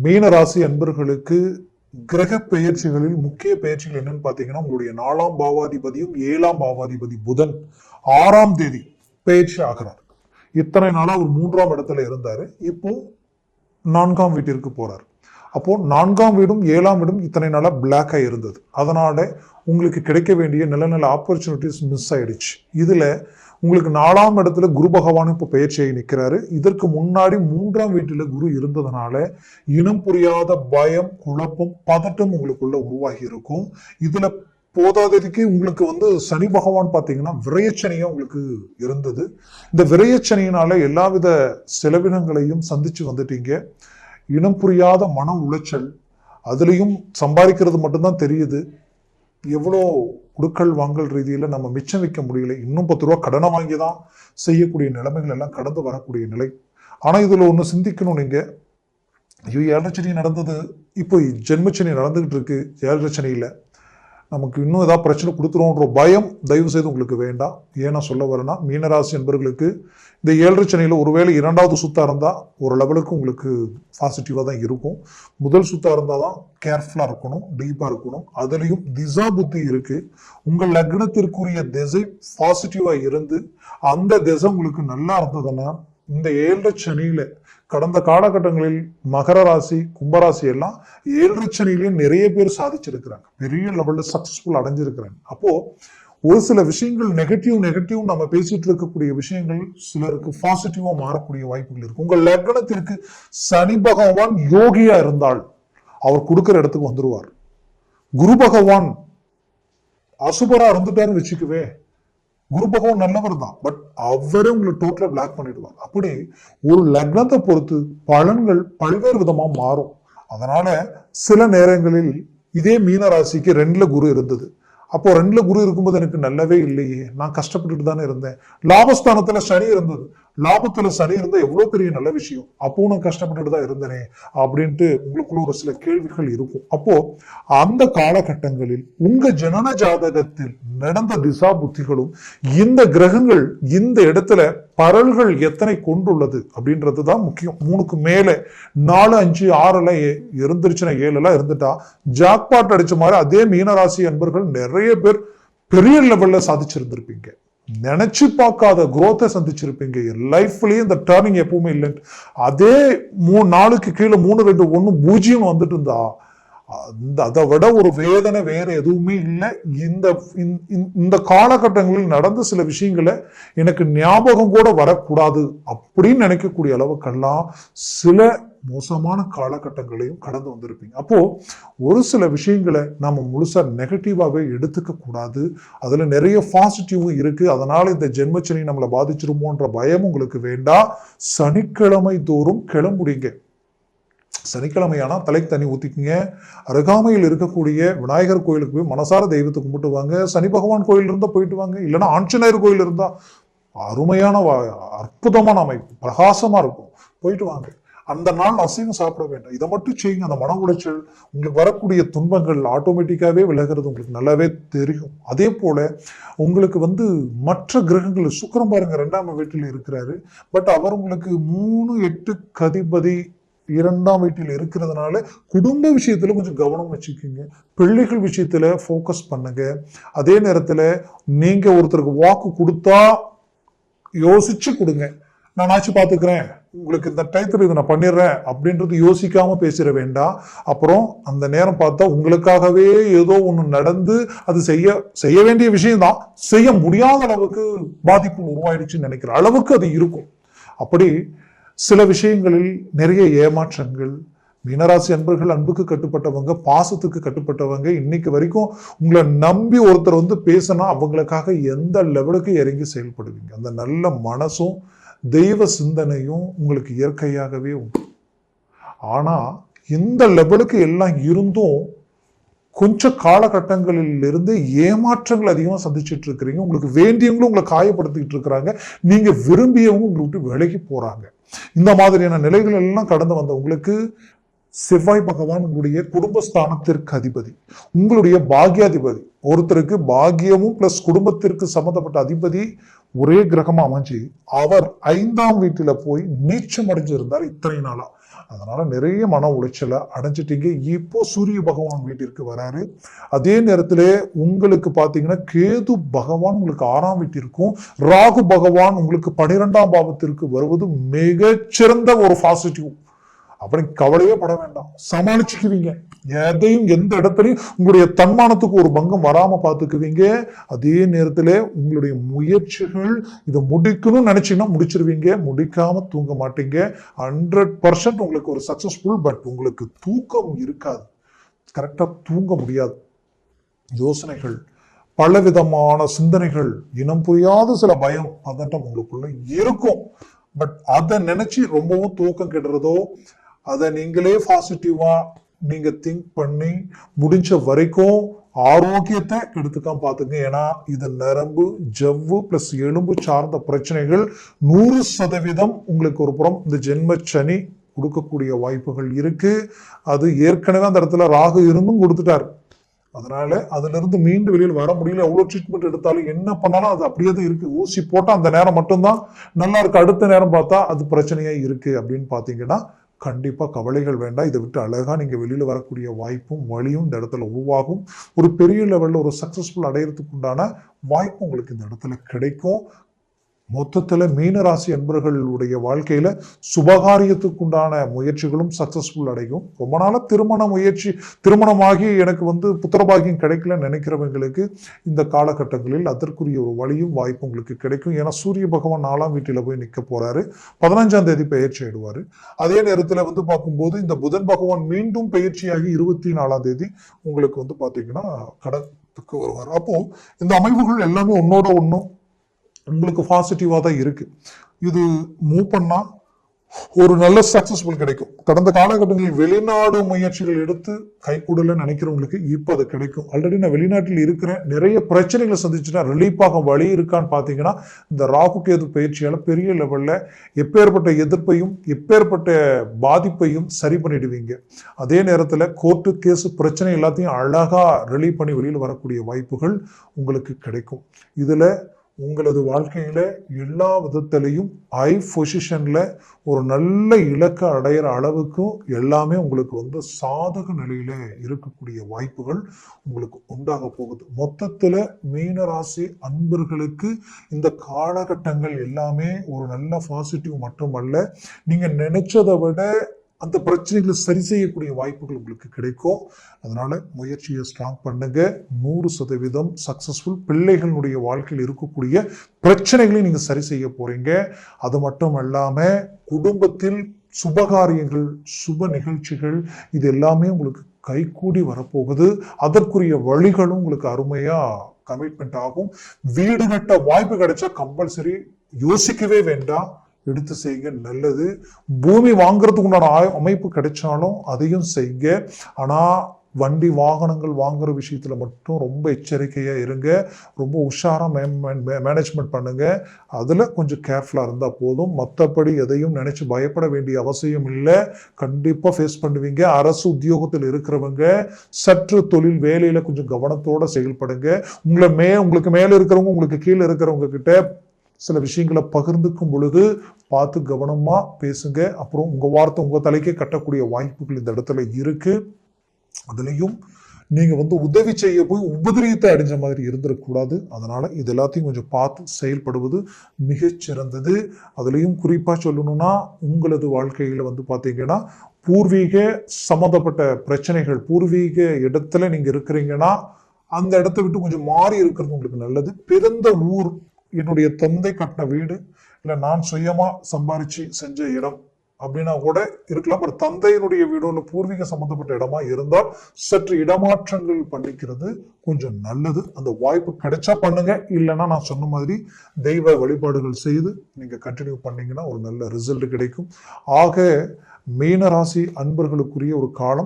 மீன ராசி அன்பர்களுக்கு கிரக பெயர்ச்சிகளில் முக்கிய பெயர்ச்சிகள் என்னன்னு பாத்தீங்கன்னா உங்களுடைய நாலாம் பாவாதிபதியும் ஏழாம் பாவாதிபதி புதன் ஆறாம் தேதி பெயர்ச்சி ஆகிறார். இத்தனை நாளா ஒரு மூன்றாம் இடத்துல இருந்தாரு. இப்போ நான்காம் வீட்டிற்கு போறார். அப்போ நான்காம் வீடும் ஏழாம் வீடும் இத்தனை நாளா பிளாக்கா இருந்தது. அதனால உங்களுக்கு கிடைக்க வேண்டிய நல்ல நல்ல ஆப்பர்ச்சுனிட்டிஸ் மிஸ் ஆயிடுச்சு. இதுல உங்களுக்கு நாலாம் இடத்துல குரு பகவான் இப்போ பெயர்ச்சியை நிற்கிறாரு. இதற்கு முன்னாடி மூன்றாம் வீட்டில் குரு இருந்ததுனால இனம் புரியாத பயம் குழப்பம் பதட்டம் உங்களுக்குள்ள உருவாகி இருக்கும். இதுல போதாததுக்கு உங்களுக்கு வந்து சனி பகவான் பார்த்தீங்கன்னா விரயச்சனியா உங்களுக்கு இருந்தது. இந்த விரயச்சனியினால எல்லாவித செலவினங்களையும் சந்திச்சு வந்துட்டீங்க. இனம் புரியாத மன உளைச்சல் அதுலேயும் சம்பாதிக்கிறது மட்டும்தான் தெரியுது. எவ்வளோ குடுக்கல் வாங்கல் ரீதியில் நம்ம மிச்சம் வைக்க முடியல இன்னும் பத்து ரூபா கடனை வாங்கி தான் செய்யக்கூடிய நிலைமைகள் எல்லாம் கடந்து வரக்கூடிய நிலை. ஆனால் இதில் ஒன்று சிந்திக்கணும் நீங்கள் ஐயோ ஏழரச்சனி நடந்தது இப்போ ஜென்மச்சனி நடந்துகிட்டு இருக்கு ஏழரச்சனியில நமக்கு இன்னும் ஏதாவது பிரச்சனை கொடுத்துருவோன்ற பயம் தயவு செய்து உங்களுக்கு வேண்டாம். ஏன்னா சொல்ல வரேன்னா மீனராசி என்பவர்களுக்கு இந்த ஏழரை சனியில் ஒருவேளை இரண்டாவது சுத்தாக இருந்தால் ஒரு லெவலுக்கு உங்களுக்கு பாசிட்டிவாக தான் இருக்கும். முதல் சுத்தாக இருந்தால் தான் கேர்ஃபுல்லாக இருக்கணும் டீப்பாக இருக்கணும். அதுலேயும் திசா புத்தி இருக்குது உங்கள் லக்னத்திற்குரிய திசை பாசிட்டிவாக இருந்து அந்த திசை உங்களுக்கு நல்லா இருந்ததுன்னா இந்த ஏழரை சனியில கடந்த காலகட்டங்களில் மகர ராசி கும்பராசி எல்லாம் ஏழரை சனியிலேயே நிறைய பேர் சாதிச்சிருக்கிறாங்க. பெரிய லெவல்ல சக்சஸ்ஃபுல் அடைஞ்சிருக்கிறாங்க. அப்போ ஒரு சில விஷயங்கள் நெகட்டிவ் நெகட்டிவ் நம்ம பேசிட்டு இருக்கக்கூடிய விஷயங்கள் சிலருக்கு பாசிட்டிவா மாறக்கூடிய வாய்ப்புகள் இருக்கு. உங்க லக்னத்திற்கு சனி பகவான் யோகியா இருந்தால் அவர் கொடுக்குற இடத்துக்கு வந்துருவார். குரு பகவான் அசுபரா இருந்துட்டாருன்னு வச்சுக்கவே குரு பகவான் நல்லவர் தான். பட் அவரே உங்களை டோட்டலா பிளாக் பண்ணிடுவார். அப்படி ஒரு லக்னத்தை பொறுத்து பலன்கள் பல்வேறு விதமா மாறும். அதனால சில நேரங்களில் இதே மீன ராசிக்கு ரெண்டுல குரு இருந்தது. அப்போ ரெண்டுல குரு இருக்கும்போது எனக்கு நல்லவே இல்லையே. நான் கஷ்டப்பட்டுட்டு தானே இருந்தேன். லாபஸ்தானத்துல சனி இருந்தது. லாபத்துல சனி இருந்தா எவ்வளவு பெரிய நல்ல விஷயம். அப்போ நான் கஷ்டப்பட்டுட்டு தான் இருந்தேனே அப்படின்ட்டு உங்களுக்குள்ள ஒரு சில கேள்விகள் இருக்கும். அப்போ அந்த காலகட்டங்களில் உங்க ஜனன ஜாதகத்தில் நடந்த திசா புத்திகளும் இந்த கிரகங்கள் இந்த இடத்துல பரல்கள் எத்தனை கொண்டுள்ளது அப்படின்றது தான் முக்கியம். மூணுக்கு மேலே நாலு அஞ்சு ஆறுல இருந்துருச்சுன்னா ஏழுலாம் இருந்துட்டா ஜாக்பாட் அடிச்ச மாதிரி அதே மீனராசி அன்பர்கள் நிறைய பேர் பெரிய லெவல்ல சாதிச்சிருந்திருப்பீங்க. நினைச்சு பார்க்காத குரோத்தை சந்திச்சிருப்பீங்க. லைஃப்லயும் இந்த டேர்னிங் எப்பவுமே இல்லைன்னு அதே மூணு நாளுக்கு கீழே மூணு ரெண்டு ஒன்று பூஜ்ஜியம் வந்துட்டு இருந்தா அந்த அதை விட ஒரு வேதனை வேற எதுவுமே இல்லை. இந்த இந்த- இந்த காலகட்டங்களில் நடந்த சில விஷயங்களை எனக்கு ஞாபகம் கூட வரக்கூடாது அப்படின்னு நினைக்கக்கூடிய அளவுக்கெல்லாம் சில மோசமான காலகட்டங்களையும் கடந்து வந்திருப்பீங்க. அப்போது ஒரு சில விஷயங்களை நம்ம முழுசாக நெகட்டிவாகவே எடுத்துக்க கூடாது. நிறைய பாசிட்டிவும் இருக்குது அதனால் இந்த ஜென்மச்சனி நம்மளை பாதிச்சிருமோன்ற பயம் உங்களுக்கு வேண்டாம். சனிக்கிழமை தோறும் கிளம்புறீங்க. சனிக்கிழமையானா தலைக்கு தண்ணி ஊற்றிக்குங்க அருகாமையில் இருக்கக்கூடிய விநாயகர் கோயிலுக்கு போய் மனசார தெய்வத்தை கும்பிட்டு வாங்க. சனி பகவான் கோயில் இருந்தால் போயிட்டு வாங்க. இல்லைன்னா ஆஞ்சநேயர் கோயில் இருந்தால் அருமையான அற்புதமான அமைப்பு பிரகாசமாக இருக்கும். போயிட்டு வாங்க. அந்த நாள் அசைவம் சாப்பிட வேண்டாம். இதை மட்டும் செய்யுங்க. அந்த மன உளைச்சல் உங்களுக்கு வரக்கூடிய துன்பங்கள் ஆட்டோமேட்டிக்காகவே விலகிறது. உங்களுக்கு நல்லாவே தெரியும். அதே போல உங்களுக்கு வந்து மற்ற கிரகங்கள் சுக்கரம் பாருங்க ரெண்டாம் வீட்டில் இருக்கிறாரு. பட் அவர் உங்களுக்கு மூணு எட்டு கதிபதி இரண்டாம் வீட்டில் இருக்கிறதுனால குடும்ப விஷயத்தில் கொஞ்சம் கவனம் வச்சுக்கோங்க. பிள்ளைகள் விஷயத்தில் ஃபோக்கஸ் பண்ணுங்க. அதே நேரத்தில் நீங்கள் ஒருத்தருக்கு வாக்கு கொடுத்தா யோசிச்சு கொடுங்க. நான் ஆச்சு பார்த்துக்கிறேன். உங்களுக்கு இந்த டயத்தில் இதை நான் பண்ணிடுறேன் அப்படின்றது யோசிக்காமல் பேசிட வேண்டாம். அப்புறம் அந்த நேரம் பார்த்தா உங்களுக்காகவே ஏதோ ஒன்று நடந்து அது செய்ய செய்ய வேண்டிய விஷயம்தான். செய்ய முடியாத அளவுக்கு பாதிப்பு உருவாயிடுச்சுன்னு நினைக்கிற அளவுக்கு அது இருக்கும். அப்படி சில விஷயங்களில் நிறைய ஏமாற்றங்கள் மீனராசி அன்பர்கள் அன்புக்கு கட்டுப்பட்டவங்க பாசத்துக்கு கட்டுப்பட்டவங்க இன்னைக்கு வரைக்கும் உங்களை நம்பி ஒருத்தர் வந்து பேசினா அவங்களுக்காக எந்த லெவலுக்கு இறங்கி செயல்படுவீங்க? அந்த நல்ல மனசும் தெய்வ சிந்தனையும் உங்களுக்கு இயற்கையாகவே உண்டு. ஆனால் இந்த லெவலுக்கு எல்லாம் இருந்தும் கொஞ்ச காலகட்டங்களிலிருந்து ஏமாற்றங்கள் அதிகமாக சந்திச்சுட்டு இருக்கிறீங்க. உங்களுக்கு வேண்டியவங்களும் உங்களை காயப்படுத்திக்கிட்டு இருக்கிறாங்க. நீங்கள் விரும்பியவங்க உங்களை விட்டு விலகி போகிறாங்க இந்த மாதிரியான நிலைகள் எல்லாம் கடந்து வந்த உங்களுக்கு செவ்வாய் பகவான் உங்களுடைய குடும்பஸ்தானத்திற்கு அதிபதி. உங்களுடைய பாக்யாதிபதி. ஒருத்தருக்கு பாக்கியமும் ப்ளஸ் குடும்பத்திற்கு சம்மந்தப்பட்ட அதிபதி. ஒரே கிரகமா அமைஞ்சு அவர் ஐந்தாம் வீட்டுல போய் நீச்சம் அடைஞ்சிருந்தார் இத்தனை நாளா. அதனால நிறைய மன உளைச்சலை அடைஞ்சிட்டீங்க. இப்போ சூரிய பகவான் வீட்டிற்கு வராரு. அதே நேரத்தில் உங்களுக்கு பார்த்தீங்கன்னா கேது பகவான் உங்களுக்கு ஆறாம் வீட்டிற்கும் ராகு பகவான் உங்களுக்கு பனிரெண்டாம் பாவத்திற்கு வருவது மிகச்சிறந்த ஒரு பாசிட்டிவ் அப்படி கவலையே பட வேண்டாம். சமாளிச்சுக்குவீங்க. எதையும் எந்த இடத்துலையும் உங்களுடைய தன்மானத்துக்கு ஒரு பங்கம் வராம பார்த்துக்குவீங்க. அதே நேரத்தில் உங்களுடைய முயற்சிகள் இதை முடிக்கணும்னு நினைச்சீங்கன்னா முடிச்சிருவீங்க. முடிக்காம தூங்க மாட்டீங்க. ஹண்ட்ரட் பர்சன்ட் உங்களுக்கு ஒரு சக்சஸ்ஃபுல் பட் உங்களுக்கு தூக்கம் இருக்காது. கரெக்டாக தூங்க முடியாது. யோசனைகள் பலவிதமான சிந்தனைகள் இனம் புரியாத சில பயம் பதட்டம் உங்களுக்குள்ள இருக்கும். பட் அதை நினைச்சு ரொம்பவும் தூக்கம் கெடுறதோ அதை நீங்களே பாசிட்டிவா நீங்க திங்க் பண்ணி முடிஞ்ச வரைக்கும் ஆரோக்கியத்தை எடுத்துக்காம பார்த்துங்க. ஏன்னா இது நரம்பு ஜவ்வு பிளஸ் எலும்பு சார்ந்த பிரச்சனைகள் நூறு சதவீதம் உங்களுக்கு ஒரு புறம் இந்த ஜென்ம சனி கொடுக்கக்கூடிய வாய்ப்புகள் இருக்கு. அது ஏற்கனவே அந்த இடத்துல ராகு இருந்தும் கொடுத்துட்டாரு. அதனால அதிலிருந்து மீண்டு வெளியில் வர முடியல. எவ்வளோ ட்ரீட்மெண்ட் எடுத்தாலும் என்ன பண்ணாலும் அது அப்படியே தான் இருக்கு. ஊசி போட்டால் அந்த நேரம் மட்டும்தான். நல்லா இருக்கு. அடுத்த நேரம் பார்த்தா அது பிரச்சனையா இருக்கு அப்படின்னு பார்த்தீங்கன்னா கண்டிப்பாக கவலைகள் வேண்டாம். இதை விட்டு அழகாக நீங்கள் வெளியில் வரக்கூடிய வாய்ப்பும் வழியும் இந்த இடத்துல உருவாகும். ஒரு பெரிய லெவலில் ஒரு சக்ஸஸ்ஃபுல் அடையிறதுக்கு உண்டான வாய்ப்பு உங்களுக்கு இந்த இடத்துல கிடைக்கும். மொத்தத்தில் மீனராசி அன்பர்களுடைய வாழ்க்கையில் சுபகாரியத்துக்குண்டான முயற்சிகளும் சக்ஸஸ்ஃபுல் அடையும். ரொம்ப நாளாக திருமண முயற்சி திருமணமாகி எனக்கு வந்து புத்திரபாகியம் கிடைக்கலன்னு நினைக்கிறவங்களுக்கு இந்த காலகட்டங்களில் அதற்குரிய ஒரு வழியும் வாய்ப்பு உங்களுக்கு கிடைக்கும். ஏன்னா சூரிய பகவான் நாலாம் வீட்டில் போய் நிற்க போகிறாரு பதினஞ்சாம் தேதி பயிற்சி ஆயிடுவார். அதே நேரத்தில் வந்து பார்க்கும்போது இந்த புதன் பகவான் மீண்டும் பயிற்சியாகி இருபத்தி நாலாம் தேதி உங்களுக்கு வந்து பார்த்தீங்கன்னா கடத்துக்கு வருவார். அப்போது இந்த அமைப்புகள் எல்லாமே ஒன்னோட ஒன்றும் உங்களுக்கு பாசிட்டிவாக தான் இருக்குது இது மூவ் பண்ணால் ஒரு நல்ல சக்சஸ்ஃபுல் கிடைக்கும். கடந்த காலகட்டங்களில் வெளிநாடு முயற்சிகள் எடுத்து கைகூடல நினைக்கிறவங்களுக்கு இப்போ அது கிடைக்கும். ஆல்ரெடி நான் வெளிநாட்டில் இருக்கிறேன். நிறைய பிரச்சனைகளை சந்திச்சுன்னா ரிலீஃபாக வழி இருக்கான்னு பார்த்தீங்கன்னா இந்த ராகு கேது பயிற்சியால் பெரிய லெவலில் எப்பேற்பட்ட எதிர்ப்பையும் எப்பேற்பட்ட பாதிப்பையும் சரி பண்ணிடுவீங்க. அதே நேரத்தில் கோர்ட்டு கேஸு பிரச்சனை எல்லாத்தையும் அழகாக ரிலீவ் பண்ணி வெளியில் வரக்கூடிய வாய்ப்புகள் உங்களுக்கு கிடைக்கும். இதில் உங்களது வாழ்க்கையில் எல்லா விதத்துலேயும் ஹை பொசிஷனில் ஒரு நல்ல இலக்கை அடையிற அளவுக்கும் எல்லாமே உங்களுக்கு வந்து சாதக நிலையில் இருக்கக்கூடிய வாய்ப்புகள் உங்களுக்கு உண்டாக போகுது. மொத்தத்தில் மீனராசி அன்பர்களுக்கு இந்த காலகட்டங்கள் எல்லாமே ஒரு நல்ல பாசிட்டிவ் மட்டுமல்ல. நீங்கள் நினைச்சதை விட அந்த பிரச்சனைகளை சரி செய்யக்கூடிய வாய்ப்புகள் உங்களுக்கு கிடைக்கும். அதனால் முயற்சியை ஸ்ட்ராங் பண்ணுங்கள் நூறு சதவீதம் சக்ஸஸ்ஃபுல் பிள்ளைகளுடைய வாழ்க்கையில் இருக்கக்கூடிய பிரச்சனைகளையும் நீங்கள் சரி செய்ய போகிறீங்க அது மட்டும் இல்லாமல் குடும்பத்தில் சுபகாரியங்கள் சுப நிகழ்ச்சிகள் இது எல்லாமே உங்களுக்கு கைகூடி வரப்போகுது. அதற்குரிய வழிகளும் உங்களுக்கு அருமையாக கமிட்மெண்ட் ஆகும். வீடு கட்ட வாய்ப்பு கிடைச்சா கம்பல்சரி யோசிக்கவே வேண்டாம். எடுத்து செய்யுங்க நல்லது. பூமி வாங்குறதுக்கு உண்டான அமைப்பு கிடைச்சாலும் அதையும் செய்யுங்க ஆனால் வண்டி வாகனங்கள் வாங்குற விஷயத்தில் மட்டும் ரொம்ப எச்சரிக்கையாக இருங்க. ரொம்ப உஷாரா மேனேஜ்மெண்ட் பண்ணுங்க. அதில் கொஞ்சம் கேர்ஃபுல்லாக இருந்தால் போதும். மற்றபடி எதையும் நினச்சி பயப்பட வேண்டிய அவசியம் இல்லை. கண்டிப்பாக ஃபேஸ் பண்ணுவீங்க. அரசு உத்தியோகத்தில் இருக்கிறவங்க சற்று தொழில் வேலையில் கொஞ்சம் கவனத்தோடு செயல்படுங்க. உங்களை மே உங்களுக்கு மேலே இருக்கிறவங்க உங்களுக்கு கீழே இருக்கிறவங்க கிட்ட சில விஷயங்களை பகிர்ந்துக்கும் பொழுது பார்த்து கவனமாக பேசுங்க. அப்புறம் உங்கள் வார்த்தை உங்கள் தலைக்கே கட்டக்கூடிய வாய்ப்புகள் இந்த இடத்துல இருக்குது அதுலேயும் நீங்கள் வந்து உதவி செய்ய போய் உபதிரியத்தை அடைஞ்ச மாதிரி இருந்துடக்கூடாது அதனால் இது எல்லாத்தையும் கொஞ்சம் பார்த்து செயல்படுவது மிகச்சிறந்தது. அதுலேயும் குறிப்பாக சொல்லணும்னா உங்களது வாழ்க்கையில் வந்து பார்த்தீங்கன்னா பூர்வீக சம்மந்தப்பட்ட பிரச்சனைகள் பூர்வீக இடத்துல நீங்கள் இருக்கிறீங்கன்னா அந்த இடத்த விட்டு கொஞ்சம் மாறி இருக்கிறது உங்களுக்கு நல்லது. பிறந்த ஊர் என்னுடைய தந்தை கட்டின வீடு இல்லை நான் சுயமா சம்பாரிச்சு செஞ்ச இடம் அப்படின்னா கூட இருக்கலாம். பட் தந்தையினுடைய வீடோ இல்லை பூர்வீக சம்பந்தப்பட்ட இடமா இருந்தால் சற்று இடமாற்றங்கள் பண்ணிக்கிறது கொஞ்சம் நல்லது. அந்த வாய்ப்பு கிடைச்சா பண்ணுங்க. இல்லைன்னா நான் சொன்ன மாதிரி தெய்வ வழிபாடுகள் செய்து நீங்க கண்டினியூ பண்ணீங்கன்னா ஒரு நல்ல ரிசல்ட் கிடைக்கும். ஆக மீனராசி அன்பர்களுக்குரிய ஒரு காலம்.